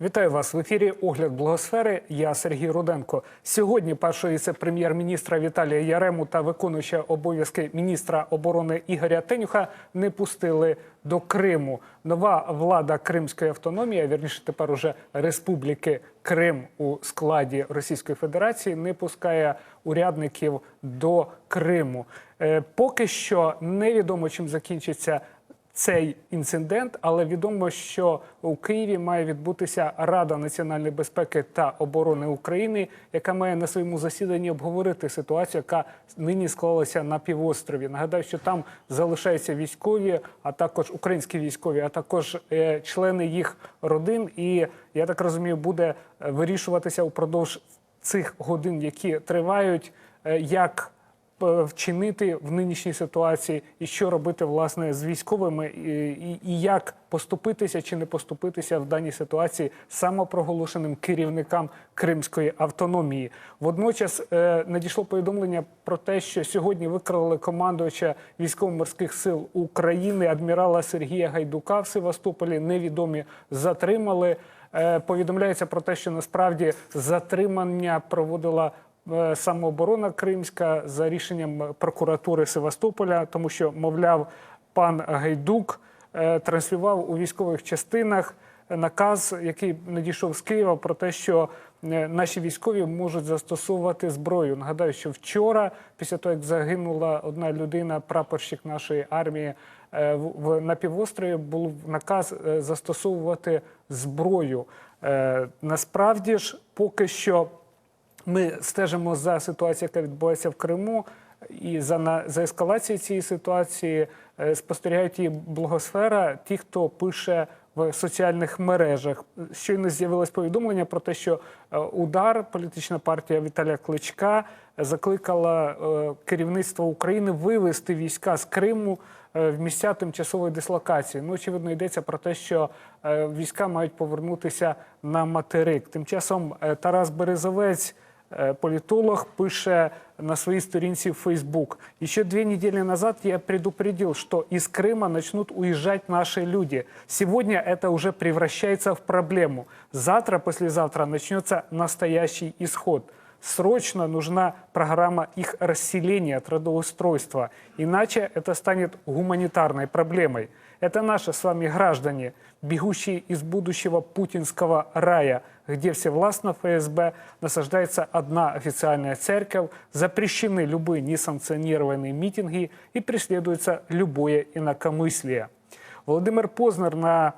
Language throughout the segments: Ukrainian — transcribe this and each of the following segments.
Вітаю вас в ефірі Огляд Благосфери. Я Сергій Руденко. Сьогодні перший віце-прем'єр-міністра Віталія Ярему та виконуюча обов'язки міністра оборони Ігоря Тенюха не пустили до Криму. Нова влада Кримської автономії, а вірніше тепер уже Республіки Крим у складі Російської Федерації, не пускає урядників до Криму. Е, Поки що невідомо чим закінчиться цей інцидент, але відомо, що у Києві має відбутися Рада національної безпеки та оборони України, яка має на своєму засіданні обговорити ситуацію, яка нині склалася на півострові. Нагадаю, що там залишаються військові, а також українські військові, а також е, члени їх родин. І я так розумію, буде е, вирішуватися упродовж цих годин, які тривають, е, як вчинити в нинішній ситуації, і що робити власне з військовими, і, і, як поступитися чи не поступитися в даній ситуації самопроголошеним керівникам Кримської автономії. Водночас е, надійшло повідомлення про те, що сьогодні викрали командувача військово-морських сил України адмірала Сергія Гайдука в Севастополі. Невідомі затримали. Е, повідомляється про те, що насправді затримання проводила е, самооборона Кримська за рішенням прокуратури Севастополя, тому що, мовляв, пан Гайдук е, транслював у військових частинах наказ, який надійшов з Києва, про те, що е, наші військові можуть застосовувати зброю. Нагадаю, що вчора, після того як загинула одна людина, прапорщик нашої армії е, на півострові, був наказ е, застосовувати зброю. Е, насправді ж, поки що. Ми стежимо за ситуацією, яка відбувається в Криму, і за на за ескалацією цієї ситуації е, спостерігають її благосфера. Ті, хто пише в соціальних мережах, щойно з'явилось повідомлення про те, що е, удар, політична партія Віталія Кличка, закликала е, керівництво України вивести війська з Криму в місця тимчасової дислокації. Ну, очевидно, йдеться про те, що війська мають повернутися на материк. Тим часом Тарас Березовець. Э, политолог, пише на своей сторінці в Facebook. Еще две недели назад я предупредил, что из Крыма начнут уезжать наши люди. Сегодня это уже превращается в проблему. Завтра, послезавтра начнется настоящий исход. Срочно нужна программа их расселения, трудоустройства. Иначе это станет гуманитарной проблемой. Это наши с вами граждане, бегущие из будущего путинского рая, где всевластно ФСБ насаждается одна официальная церковь, запрещены любые несанкционированные митинги и преследуется любое инакомыслие. Володимир Познер на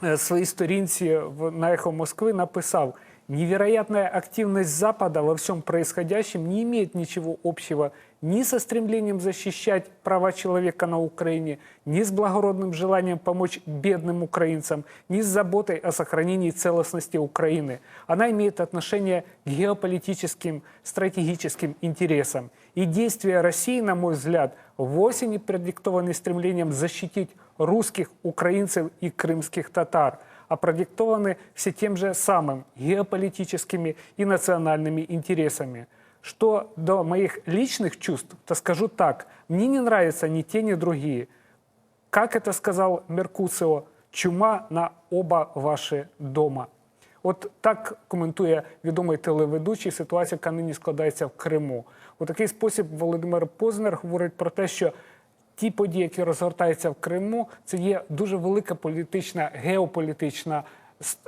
э, своей сторінці в на «Эхо Москвы» написал «Невероятная активность Запада во всем происходящем не имеет ничего общего ни со стремлением защищать права человека на Украине, ни с благородным желанием помочь бедным украинцам, ни с заботой о сохранении целостности Украины. Она имеет отношение к геополитическим, стратегическим интересам. И действия России, на мой взгляд, вовсе не продиктованы стремлением защитить русских, украинцев и крымских татар, а продиктованы все тем же самым геополитическими и национальными интересами. Что до моих личных чувств, то скажу так, мне не нравятся ни те, ни другие. Как это сказал Меркуцио, чума на оба ваші дома. От так коментує відомий телеведучий ситуацію, яка нині складається в Криму. У такий спосіб Володимир Познер говорить про те, що ті події, які розгортаються в Криму, це є дуже велика політична, геополітична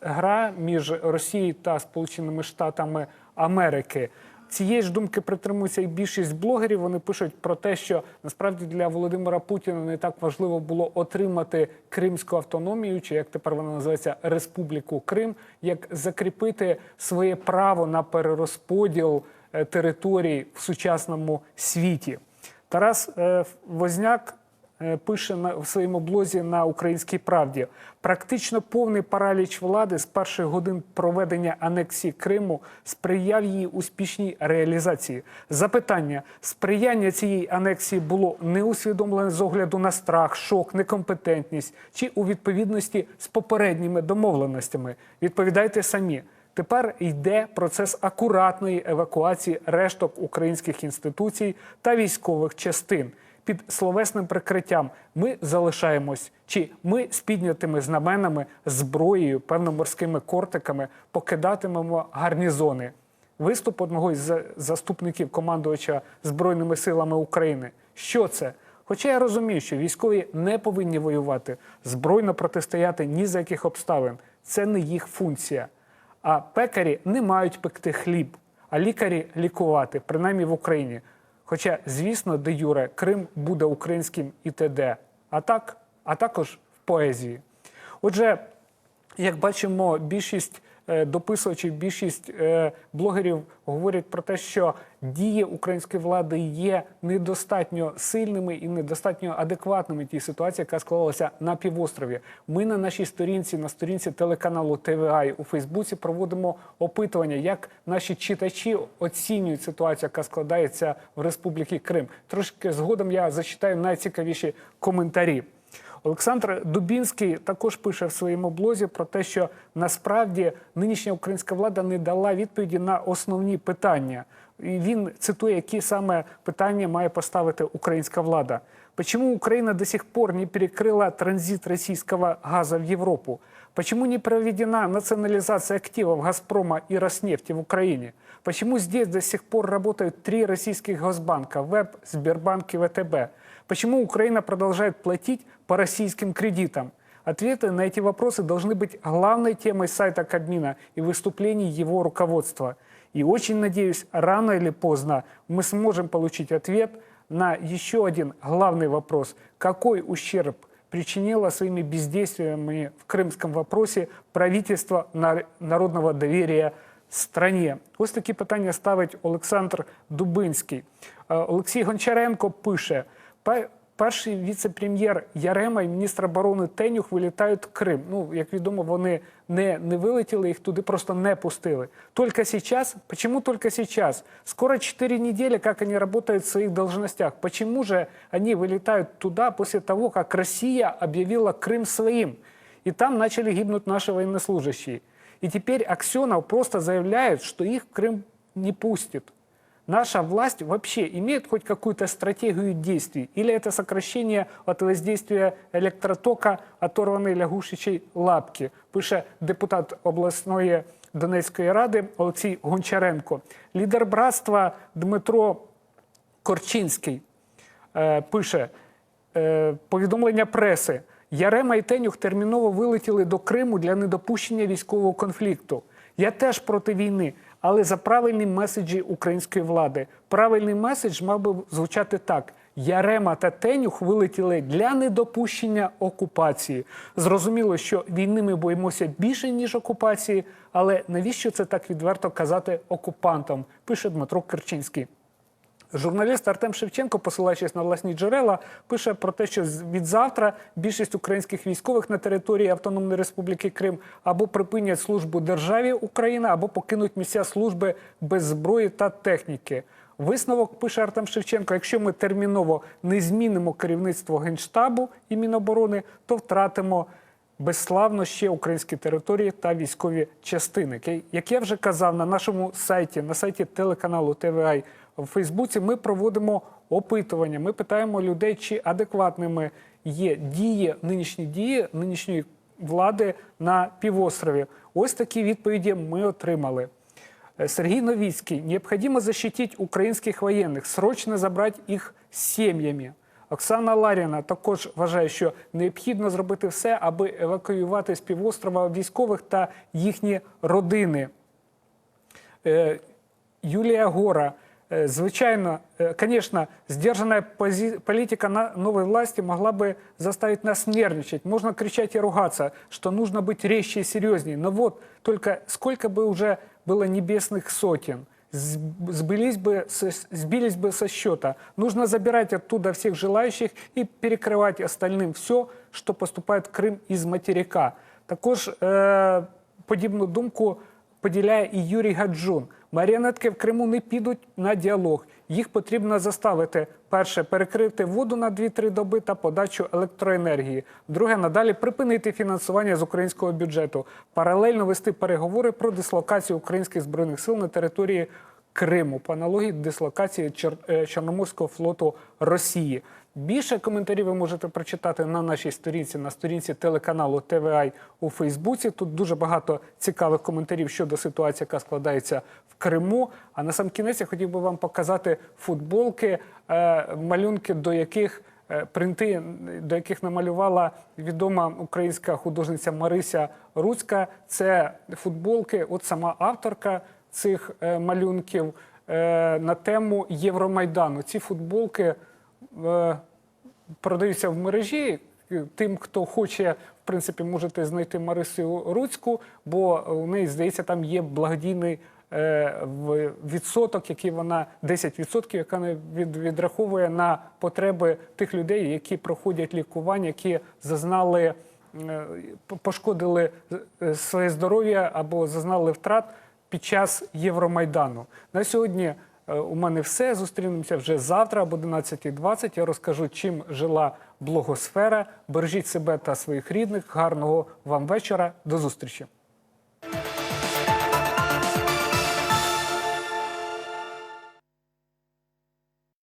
гра між Росією та Сполученими Штатами Америки. Цієї ж думки притримується і більшість блогерів. Вони пишуть про те, що насправді для Володимира Путіна не так важливо було отримати Кримську автономію, чи як тепер вона називається Республіку Крим, як закріпити своє право на перерозподіл е, територій в сучасному світі. Тарас е, Возняк пише на в своєму блозі на Українській правді. Практично повний параліч влади з перших годин проведення анексії Криму сприяв її успішній реалізації. Запитання сприяння цієї анексії було не усвідомлене з огляду на страх, шок, некомпетентність чи у відповідності з попередніми домовленостями. Відповідайте самі. Тепер йде процес акуратної евакуації решток українських інституцій та військових частин. Під словесним прикриттям ми залишаємось, чи ми з піднятими знаменами, зброєю, певно, морськими кортиками покидатимемо гарнізони. Виступ одного із заступників командувача Збройними силами України. Що це? Хоча я розумію, що військові не повинні воювати, збройно протистояти ні за яких обставин. Це не їх функція. А пекарі не мають пекти хліб, а лікарі лікувати, принаймні в Україні. Хоча, звісно, де Юре, Крим буде українським і т.д. А так, а також в поезії. Отже, як бачимо, більшість дописувачів, більшість е, блогерів говорять про те, що дії української влади є недостатньо сильними і недостатньо адекватними тій ситуації, яка склалася на півострові. Ми на нашій сторінці, на сторінці телеканалу ТВА у Фейсбуці проводимо опитування, як наші читачі оцінюють ситуацію, яка складається в Республіці Крим. Трошки згодом я зачитаю найцікавіші коментарі. Олександр Дубінський також пише в своєму блозі про те, що насправді нинішня українська влада не дала відповіді на основні питання. І він цитує, які саме питання має поставити українська влада. Почему Украина до сих пор не перекрыла транзит российского газа в Европу? Почему не проведена национализация активов «Газпрома» и «Роснефти» в Украине? Почему здесь до сих пор работают три российских госбанка – ВЭБ, Сбербанк и ВТБ? Почему Украина продолжает платить по российским кредитам? Ответы на эти вопросы должны быть главной темой сайта Кабмина и выступлений его руководства. И очень надеюсь, рано или поздно мы сможем получить ответ на еще один главный вопрос. Какой ущерб причинило своими бездействиями в крымском вопросе правительство на- народного доверия стране? Ось такі питання ставить Олександр Дубинський. Е, Олексій Гончаренко пише, «Пе- перший віце-прем'єр Ярема і міністр оборони Тенюх вилітають в Крим. Ну, як відомо, вони не, не вилетіли, їх туди просто не пустили. Только сейчас? Почему только сейчас? Скоро 4 недели, как они работают в своих должностях. Почему же они вылетают туда после того, как Россия объявила Крым своим? И там начали гибнуть наши военнослужащие. И теперь Аксенов просто заявляет, что их в Крым не пустит. Наша власть вообще имеет хоть какую-то стратегию действий? Или это сокращение от воздействия электротока оторванной лягушечей лапки? Пише депутат обласної Донецької ради Олексій Гончаренко. Лідер братства Дмитро Корчинський е, пише е, повідомлення преси. Ярема і Тенюх терміново вилетіли до Криму для недопущення військового конфлікту. Я теж проти війни, але за правильні меседжі української влади. Правильний меседж мав би звучати так: Ярема та Тенюх вилетіли для недопущення окупації. Зрозуміло, що війни ми боїмося більше ніж окупації, але навіщо це так відверто казати окупантам? Пише Дмитро Керчинський. Журналіст Артем Шевченко, посилаючись на власні джерела, пише про те, що від завтра більшість українських військових на території Автономної Республіки Крим або припинять службу державі Україна, або покинуть місця служби без зброї та техніки. Висновок пише Артем Шевченко: якщо ми терміново не змінимо керівництво генштабу і Міноборони, то втратимо безславно ще українські території та військові частини. Як я вже казав на нашому сайті, на сайті телеканалу ТВА в Фейсбуці, ми проводимо опитування. Ми питаємо людей, чи адекватними є дії, нинішні дії нинішньої влади на півострові. Ось такі відповіді ми отримали. Э, Сергей Новицкий. Необходимо защитить украинских военных, срочно забрать їх сім'ями. Оксана Ларіна також вважає, що необхідно зробити все, аби евакуювати з півострова військових та їхні родини. Е, Юлія Гора. Е, Звичайно, е, конечно, сдержанная пози- политика на новой власти могла бы заставить нас нервничать. Можно кричать и ругаться, что нужно быть резче и серьезнее. Но вот только сколько бы уже было небесных сотен, сб- сбылись бы, со- сбились бы со счета. Нужно забирать оттуда всех желающих и перекрывать остальным все, что поступает в Крым из материка. Також е, подібну думку поділяє і Юрій Гаджун. Маріонетки в Криму не підуть на діалог. Їх потрібно заставити перше перекрити воду на 2-3 доби та подачу електроенергії. Друге, надалі припинити фінансування з українського бюджету. Паралельно вести переговори про дислокацію українських збройних сил на території Криму по аналогії дислокації е, Чорноморського флоту Росії. Більше коментарів ви можете прочитати на нашій сторінці, на сторінці телеканалу ТВАЙ у Фейсбуці. Тут дуже багато цікавих коментарів щодо ситуації, яка складається в Криму. А на сам кінець я хотів би вам показати футболки, е, малюнки, до яких е, принти, до яких намалювала відома українська художниця Марися Руцька. Це футболки, от сама авторка цих е, малюнків на тему Євромайдану. Ці футболки продаються в мережі. Тим, хто хоче, в принципі, можете знайти Марисю Руцьку, бо у неї, здається, там є благодійний е, відсоток, який вона 10%, яка відраховує на потреби тих людей, які проходять лікування, які зазнали, е, пошкодили е, своє здоров'я або зазнали втрат під час Євромайдану. На сьогодні у мене все. Зустрінемося вже завтра об 11.20. Я розкажу, чим жила блогосфера. Бережіть себе та своїх рідних. Гарного вам вечора. До зустрічі.